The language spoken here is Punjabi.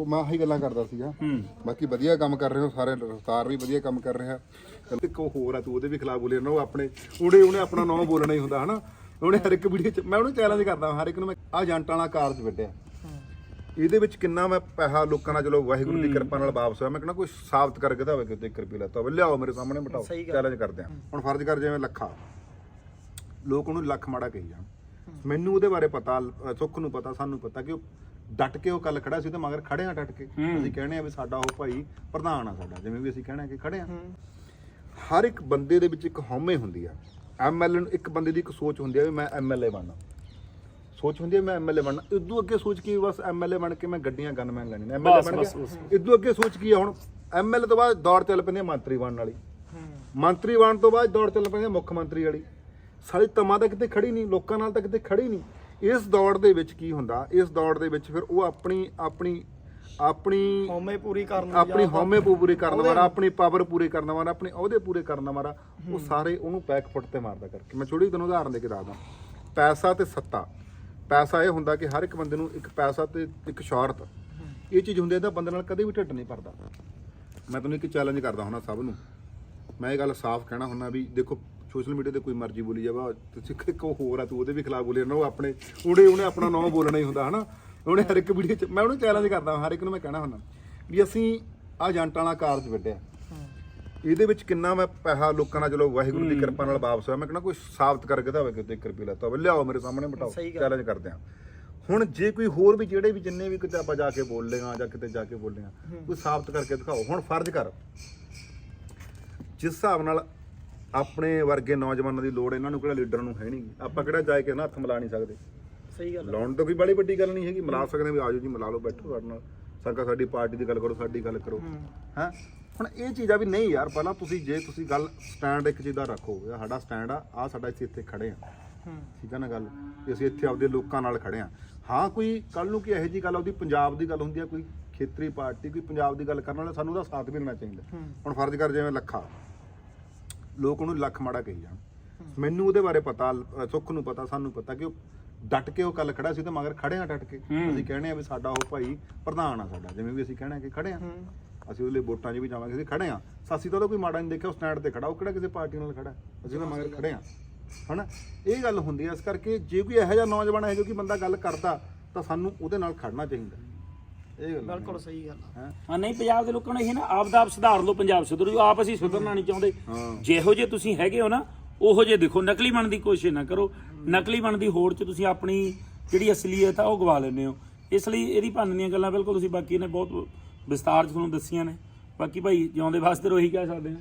ਉਹ ਮੈਂ ਆਹੀ ਗੱਲਾਂ ਕਰਦਾ ਸੀਗਾ। ਬਾਕੀ ਵਧੀਆ ਕੰਮ ਕਰ ਰਹੇ ਹੋ ਸਾਰੇ ਰਫਤਾਰ ਵੀ ਵਧੀਆ ਕੰਮ ਕਰ ਰਿਹਾ। ਇੱਕ ਉਹ ਹੋਰ ਆ ਤੂੰ ਉਹਦੇ ਵੀ ਖਿਲਾਫ ਬੋਲੇ ਨਾ ਉਹ ਆਪਣੇ ਉਹਨੇ ਉਹਨੇ ਆਪਣਾ ਨਾਮ ਬੋਲਣਾ ਹੀ ਹੁੰਦਾ ਹਨਾ? ਉਹਨੇ ਹਰ ਇੱਕ ਵੀਡੀਓ ਚ ਮੈਂ ਉਹਨੂੰ ਚੈਲੰਜ ਕਰਦਾ ਹਰ ਇੱਕ ਨੂੰ ਮੈਂ ਆ ਏਜੰਟਾਂ ਵਾਲਾ ਕਾਰਜ ਵੱਡਿਆ ਇਹਦੇ ਵਿੱਚ ਕਿੰਨਾ ਮੈਂ ਪੈਸਾ ਲੋਕਾਂ ਨਾਲ ਚਲੋ ਵਾਹਿਗੁਰੂ ਦੀ ਕਿਰਪਾ ਨਾਲ ਵਾਪਸ ਹੋਇਆ ਮੈਂ ਕਹਿੰਦਾ ਕੋਈ ਸਾਬਤ ਕਰਕੇ ਤਾਂ ਹੋਵੇ ਕਿ 1 ਰੁਪਏ ਲੈਤਾ ਹੋਵੇ। ਲਿਆਓ ਮੇਰੇ ਸਾਹਮਣੇ ਬਿਠਾਓ ਚੈਲੰਜ ਕਰਦੇ ਆ। ਹੁਣ ਫਰਜ਼ ਕਰ ਜਿਵੇਂ ਲੱਖਾ। ਲੋਕ ਉਹਨੂੰ ਲੱਖ ਮਾੜਾ ਕਹੀ ਜਾਣ। ਮੈਨੂੰ ਉਹਦੇ ਬਾਰੇ ਪਤਾ ਸੁੱਖ ਨੂੰ ਪਤਾ ਸਾਨੂੰ ਪਤਾ ਕਿ ਉਹ ਡਟ ਕੇ ਉਹ ਕੱਲ ਖੜਾ ਸੀ ਤੇ ਮਗਰ ਖੜੇ ਆ ਡਟ ਕੇ। ਅਸੀਂ ਕਹਿੰਦੇ ਆ ਵੀ ਸਾਡਾ ਉਹ ਭਾਈ ਪ੍ਰਧਾਨ ਆ ਸਾਡਾ ਜਿਵੇਂ ਵੀ ਅਸੀਂ ਕਹਿਣਾ ਕਿ ਖੜੇ ਆ। ਹਰ ਇੱਕ ਬੰਦੇ ਦੇ ਵਿੱਚ ਇੱਕ ਹਉਮੈ ਹੁੰਦੀ ਆ। ਐਮਐਲਏ ਨੂੰ ਇੱਕ ਬੰਦੇ ਦੀ ਇੱਕ ਸੋਚ ਹੁੰਦੀ ਆ ਵੀ ਮੈਂ ਐਮਐਲਏ ਬਣਨਾ। ਸੋਚ ਹੁੰਦੀ ਹੈ ਮੈਂ ਐਮਐਲਏ ਬਣਨਾ। ਇਦੋਂ ਅੱਗੇ ਸੋਚ ਕੀ ਬਸ ਐਮਐਲਏ ਬਣ ਕੇ ਮੈਂ ਗੱਡੀਆਂ ਗਨਮੈਨ ਲੈਣੀਆਂ ਐਮਐਲਏ ਬਣ ਗਿਆ ਇਦੋਂ ਅੱਗੇ ਸੋਚ ਕੀ ਆ ਹੁਣ? ਐਮਐਲਏ ਤੋਂ ਬਾਅਦ ਦੌੜ ਚੱਲ ਪੈਂਦੀ ਹੈ ਮੰਤਰੀ ਬਣਨ ਵਾਲੀ। ਮੰਤਰੀ ਬਣਨ ਤੋਂ ਬਾਅਦ ਦੌੜ ਚੱਲ ਪੈਂਦੀ ਹੈ ਮੁੱਖ ਮੰਤਰੀ ਵਾਲੀ। ਸਾਰੀ ਤਮਾ ਤਾਂ ਕਿਤੇ ਖੜੀ ਨਹੀਂ ਲੋਕਾਂ ਨਾਲ ਤਾਂ ਕਿਤੇ ਖੜੀ ਨਹੀਂ। ਇਸ ਦੌੜ ਦੇ ਵਿੱਚ ਕੀ ਹੁੰਦਾ? ਇਸ ਦੌੜ ਦੇ ਵਿੱਚ ਫਿਰ ਉਹ ਆਪਣੀ ਆਪਣੀ ਆਪਣੀ ਹਉਮੈ ਪੂਰੀ ਕਰਨ ਆਪਣੀ ਹਉਮੈ ਪੂਰੀ ਕਰਨ ਵਾਲਾ ਆਪਣੀ ਪਾਵਰ ਪੂਰੀ ਕਰਨ ਵਾਲਾ ਆਪਣੇ ਅਹੁਦੇ ਪੂਰੇ ਕਰਨ ਵਾਲਾ ਉਹ ਸਾਰੇ ਉਹਨੂੰ ਬੈਕ ਫੁੱਟ ਤੇ ਮਾਰਦਾ ਕਰਕੇ। ਮੈਂ ਛੋਟੀ ਤੁਹਾਨੂੰ ਉਦਾਹਰਨ ਦੇ ਕੇ ਦੱਸਦਾ। ਪੈਸਾ ਤੇ ਸੱਤਾ। ਪੈਸਾ ਇਹ ਹੁੰਦਾ ਕਿ ਹਰ ਇੱਕ ਬੰਦੇ ਨੂੰ ਇੱਕ ਪੈਸਾ ਤੇ ਇੱਕ ਸ਼ੌਹਰਤ। ਇਹ ਚੀਜ਼ ਹੁੰਦੀ ਹੈ ਤਾਂ ਬੰਦੇ ਨਾਲ ਕਦੇ ਵੀ ਢਿੱਡ ਨਹੀਂ ਭਰਦਾ। ਮੈਂ ਤੁਹਾਨੂੰ ਇੱਕ ਚੈਲੰਜ ਕਰਦਾ ਹੁੰਦਾ ਸਭ ਨੂੰ। ਮੈਂ ਇਹ ਗੱਲ ਸਾਫ਼ ਕਹਿਣਾ ਹੁੰਦਾ ਵੀ ਦੇਖੋ ਸੋਸ਼ਲ ਮੀਡੀਆ ਤੇ ਕੋਈ ਮਰਜ਼ੀ ਬੋਲੀ ਜਾਵਾ ਤੁਸੀਂ ਇੱਕ ਉਹ ਹੋਰ ਆ ਤੂੰ ਉਹਦੇ ਵੀ ਖਿਲਾਫ ਬੋਲੇ ਨਾ ਉਹ ਆਪਣੇ ਉਹਨੇ ਉਹਨੇ ਆਪਣਾ ਨਾਮ ਬੋਲਣਾ ਹੀ ਹੁੰਦਾ ਹਨਾ? ਉਹਨੇ ਹਰ ਇੱਕ ਵੀਡੀਓ ਚ ਮੈਂ ਉਹਨੂੰ ਚੈਲੰਜ ਕਰਦਾ ਹਰ ਇੱਕ ਨੂੰ ਮੈਂ ਕਹਿਣਾ ਹੁੰਦਾ ਵੀ ਅਸੀਂ ਆ ਏਜੰਟਾਂ ਵਾਲਾ ਕਾਰਜ ਵੱਡਿਆ ਇਹਦੇ ਵਿੱਚ ਕਿੰਨਾ ਮੈਂ ਪੈਸਾ ਲੋਕਾਂ ਨਾਲ ਚਲੋ ਵਾਹਿਗੁਰੂ ਦੀ ਕਿਰਪਾ ਨਾਲ ਵਾਪਸ ਹੋਇਆ ਮੈਂ ਕਹਿੰਦਾ ਕੋਈ ਸਾਬਤ ਕਰਕੇ ਤਾਂ ਹੋਵੇ ਕਿ 1 ਰੁਪਏ ਲੈਤਾ ਹੋਵੇ। ਲਿਆਓ ਮੇਰੇ ਸਾਹਮਣੇ ਬਿਠਾਓ ਚੈਲੰਜ ਕਰਦੇ ਆ। ਹੁਣ ਜੇ ਕੋਈ ਹੋਰ ਵੀ ਜਿਹੜੇ ਵੀ ਜਿੰਨੇ ਵੀ ਕਿਤੇ ਆਪਾਂ ਜਾ ਕੇ ਬੋਲ ਲੇਗਾ ਜਾਂ ਕਿਤੇ ਜਾ ਕੇ ਬੋਲੇਗਾ ਕੋਈ ਸਾਬਤ ਕਰਕੇ ਦਿਖਾਓ। ਹੁਣ ਫਰਜ਼ ਕਰ ਜਿਸ ਹਿਸਾਬ ਨਾਲ ਆਪਣੇ ਵਰਗੇ ਨੌਜਵਾਨਾਂ ਦੀ ਲੋੜ ਇਹਨਾਂ ਨੂੰ ਕਿਹੜਾ ਲੀਡਰ ਨੂੰ ਹੈ ਨਹੀਂ। ਆਪਾਂ ਕਿਹੜਾ ਜਾ ਕੇ ਨਾ ਹੱਥ ਮਿਲਾ ਨਹੀਂ ਸਕਦੇ। ਸਹੀ ਗੱਲ ਲਾਉਣ ਤੋਂ ਕੋਈ ਬੜੀ ਵੱਡੀ ਗੱਲ ਨਹੀਂ ਹੈਗੀ ਮਿਲਾ ਸਕਦੇ ਵੀ ਆਜੋ ਜੀ ਮਿਲਾ ਲਓ ਬੈਠੋ ਸਾਡੇ ਨਾਲ। ਸਰਕਾ ਸਾਡੀ ਪਾਰਟੀ ਦੀ ਗੱਲ ਕਰੋ ਸਾਡੀ ਗੱਲ ਕਰੋ। ਹੈ। ਹੁਣ ਇਹ ਚੀਜ਼ ਆ ਵੀ ਨਹੀਂ ਯਾਰ ਪਹਿਲਾਂ ਤੁਸੀਂ ਜੇ ਤੁਸੀਂ ਗੱਲ ਸਟੈਂਡ ਇੱਕ ਚੀਜ਼ ਦਾ ਰੱਖੋ ਇਹ ਸਾਡਾ ਸਟੈਂਡ ਆ ਆ ਸਾਡਾ ਇੱਥੇ ਇੱਥੇ ਖੜੇ ਆ। ਠੀਕ ਆ ਨਾ ਗੱਲ? ਕਿ ਅਸੀਂ ਇੱਥੇ ਆਪਦੇ ਲੋਕਾਂ ਨਾਲ ਖੜੇ ਆ। ਹਾਂ ਕੋਈ ਕੱਲ ਨੂੰ ਕੀ ਇਹੋ ਜੀ ਗੱਲ ਆਉਦੀ ਪੰਜਾਬ ਦੀ ਗੱਲ ਹੁੰਦੀ ਆ ਕੋਈ ਖੇਤਰੀ ਪਾਰਟੀ ਕੋਈ ਪੰਜਾਬ ਦੀ ਗੱਲ ਕਰਨ ਵਾਲਾ ਸਾਨੂੰ ਉਹਦਾ ਸਾਥ ਵੀ ਦੇਣਾ ਚਾਹੀਦਾ। ਹੁਣ ਫਰਜ਼ ਕਰ ਜਿਵੇਂ ਲੱਖਾ। ਲੋਕ ਉਹਨੂੰ ਲੱਖ ਮਾੜਾ ਕਹੀ ਜਾਣ। ਮੈਨੂੰ ਉਹਦੇ ਬਾਰੇ ਪਤਾ ਸੁੱਖ ਨੂੰ ਪਤਾ ਸਾਨੂੰ ਪਤਾ ਕਿ ਉਹ ਡਟ ਕੇ ਉਹ ਕੱਲ ਖੜਾ ਸੀ ਤੇ ਮਗਰ ਖੜੇ ਆ ਡਟ ਕੇ। ਅਸੀਂ ਕਹਿੰਦੇ ਆ ਵੀ ਸਾਡਾ ਉਹ ਭਾਈ ਪ੍ਰਧਾਨ ਆ ਸਾਡਾ ਜਿਵੇਂ ਵੀ ਅਸੀਂ ਕਹਿਣਾ ਕਿ ਖੜੇ ਆ। ਅਸੀਂ ਉਹਦੇ ਲਈ ਵੋਟਾਂ 'ਚ ਵੀ ਜਾਵਾਂਗੇ ਅਸੀਂ ਖੜੇ ਆ। ਸਾਸੀ ਤਾਂ ਉਹਦਾ ਕੋਈ ਮਾੜਾ ਨਹੀਂ ਦੇਖਿਆ ਉਹ ਸਟੈਂਡ ਤੇ ਖੜਾ ਉਹ ਕਿਹੜਾ ਕਿਸੇ ਪਾਰਟੀ ਨਾਲ ਖੜਾ ਅਸੀਂ ਉਹਦੇ ਮਗਰ ਖੜੇ ਆ। ਹਨਾ? ਇਹ ਗੱਲ ਹੁੰਦੀ ਆ ਇਸ ਕਰਕੇ ਜੇ ਕੋਈ ਇਹੋ ਜਿਹਾ ਨੌਜਵਾਨ ਹੈ ਜੋ ਕਿ ਬੰਦਾ ਗੱਲ ਕਰਦਾ ਤਾਂ ਸਾਨੂੰ ਉਹਦੇ ਨਾਲ ਖੜਨਾ ਚਾਹੀਦਾ। ਇਹ ਗੱਲ ਬਿਲਕੁਲ ਸਹੀ ਗੱਲ ਆ। ਹੈ? ਹਾਂ ਨਹੀਂ ਪੰਜਾਬ ਦੇ ਲੋਕਾਂ ਨੂੰ ਇਹ ਨਾ ਆਪ ਦਾ ਆਪ ਸੁਧਾਰ ਲਓ ਪੰਜਾਬ ਸੁਧਰੂ। ਆਪ ਅਸੀਂ ਸੁਧਰਨਾ ਨਹੀਂ ਚਾਹੁੰਦੇ। ਜਿਹੋ ਜੇ ਤੁਸੀਂ ਹੈਗੇ ਹੋ ਨਾ ਉਹੋ ਜੇ ਦੇਖੋ ਨਕਲੀ ਬਣਨ ਦੀ ਕੋਸ਼ਿਸ਼ ਨਾ ਕਰੋ। ਨਕਲੀ ਬਣਨ ਦੀ ਹੋੜ 'ਚ ਤੁਸੀਂ ਆਪਣੀ ਜਿਹੜੀ ਅਸਲੀਅਤ ਆ ਉਹ ਗਵਾ ਲੈਂਦੇ ਹੋ। ਇਸ ਲਈ ਇਹਦੀ ਭੰਨ ਦੀਆਂ ਗੱਲਾਂ ਬਿਲਕੁਲ ਤੁਸੀਂ ਬਾਕੀ ਨੇ ਬਹੁਤ ਵਿਸਤਾਰ 'ਚ ਤੁਹਾਨੂੰ ਦੱਸੀਆਂ ਨੇ। ਬਾਕੀ ਭਾਈ ਜਿਉਂਦੇ ਵਾਸਤੇ ਰੋਹੀ ਕਹਿ ਸਕਦੇ ਹਾਂ